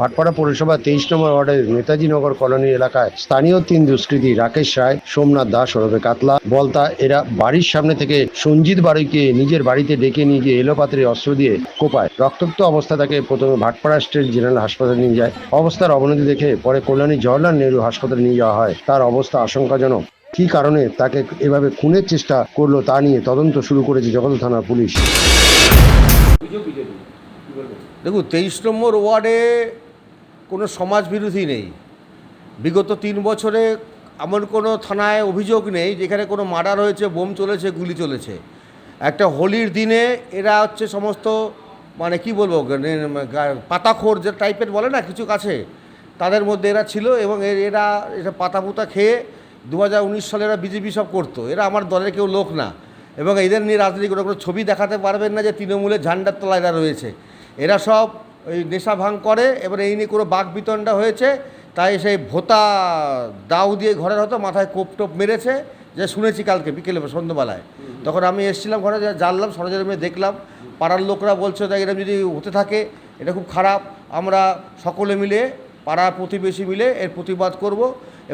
ভাটপাড়া পৌরসভা তেইশ নম্বর ওয়ার্ডের নেতাজি নগর কলোনি এলাকায় স্থানীয় তিন দুষ্কৃতী রাকেশ রায়, সোমনাথ দাস ওরফে কাতলা, বলতা, এরা বাড়ির সামনে থেকে সঞ্জিত বাড়িকে নিজের বাড়িতে ডেকে নিয়ে গিয়ে এলোপাত্রে অস্ত্র দিয়ে কোপায়। রক্তাক্ত অবস্থা তাকে প্রথমে ভাটপাড়া স্টেট জেনারেল হাসপাতালে নিয়ে যায়। অবস্থার অবনতি দেখে পরে কল্যাণী জওয়াহরলাল নেহরু হাসপাতালে নিয়ে যাওয়া হয়। তার অবস্থা আশঙ্কাজনক। কী কারণে তাকে এভাবে খুনের চেষ্টা করল তা নিয়ে তদন্ত শুরু করেছে জগত থানার পুলিশ। দেখুন, তেইশ নম্বর ওয়ার্ডে কোনো সমাজ বিরোধী নেই। বিগত তিন বছরে এমন কোনো থানায় অভিযোগ নেই যেখানে কোনো মার্ডার হয়েছে, বোম চলেছে, গুলি চলেছে। একটা হোলির দিনে এরা হচ্ছে সমস্ত মানে কি বলব, পাতাখোর যে টাইপের বলে না কিছু কাছে, তাদের মধ্যে এরা ছিল এবং এরা এটা পাতা পুতা খেয়ে দু হাজার উনিশ সালে এরা বিজেপি সব করতো। এরা আমার দলের কেউ লোক না এবং এদের নিয়ে রাজনীতি কোনো কোনো ছবি দেখাতে পারবেন না যে তৃণমূলের ঝান্ডার তলায় এরা রয়েছে। এরা সব ওই নেশা ভাঙ করে, এবার এই নিয়ে কোনো বাঘ বিতণ্ডা হয়েছে। তাই সেই ভোতা দাউ দিয়ে ঘরের হতো মাথায় কোপ টোপ মেরেছে, যে শুনেছি কালকে বিকেলে সন্ধ্যাবেলায়। তখন আমি এসেছিলাম ঘরে জানলাম সরজমিনে দেখলাম। পাড়ার লোকরা বলছে তাই এরকম যদি হতে থাকে, এটা খুব খারাপ। আমরা সকলে মিলে, পাড়া প্রতিবেশী মিলে এর প্রতিবাদ করব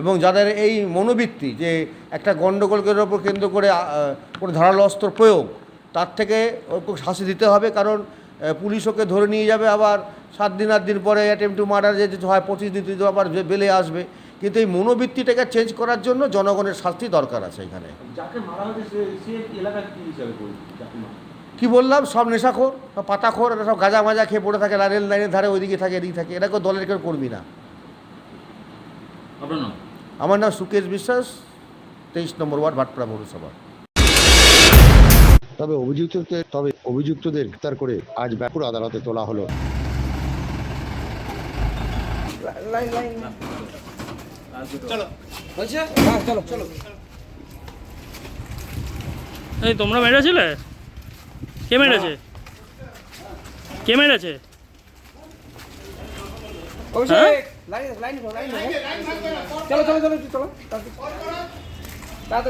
এবং যাদের এই মনোবৃত্তি যে একটা গণ্ডগোলকে ওপর কেন্দ্র করে কোনো ধারালো অস্ত্র প্রয়োগ, তার থেকে শাস্তি দিতে হবে। কারণ পুলিশ ওকে ধরে নিয়ে যাবে আবার সাত দিন আট দিন পরে অ্যাটেম্প টু মার্ডার যে যেতে হয় পঁচিশ দিন দিন আবার বেলে আসবে। কিন্তু এই মনোবৃত্তিটাকে চেঞ্জ করার জন্য জনগণের শাস্তি দরকার আছে এখানে। কি বললাম? সব নেশাখোর সব পাতাখোর এরা সব গাঁজা মাজা খেয়ে পড়ে থাকে রেল লাইনের ধারে ওইদিকে থাকে এদিকে থাকে। এরা কেউ দলের কেউ করবি না। আমার নাম সুকেশ বিশ্বাস তেইশ নম্বর ওয়ার্ড ভাটপাড়া পৌরসভা। তবে অভিযুক্তদের তবে অভিযুক্তদের গ্রেপ্তার করে আজ ব্যাপুর আদালতে তোলা হলো। এই তোমরা মেরেছিলে? কে মেরেছে? কে মেরেছে? চলো চলো চলো চলো।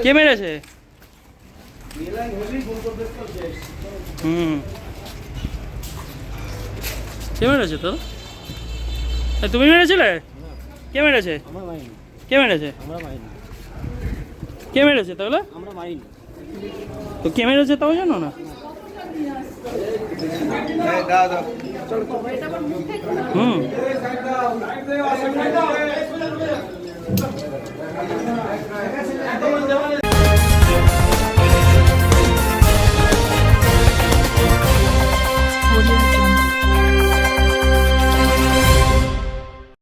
কে মেরেছে? হুম। কে মেরেছে তো? তুমি মেরেছিলে? কে মেরেছে? কে মেরেছে? কে মেরেছে তাহলে? তো কে মেরেছে তাও জানো না? হুম।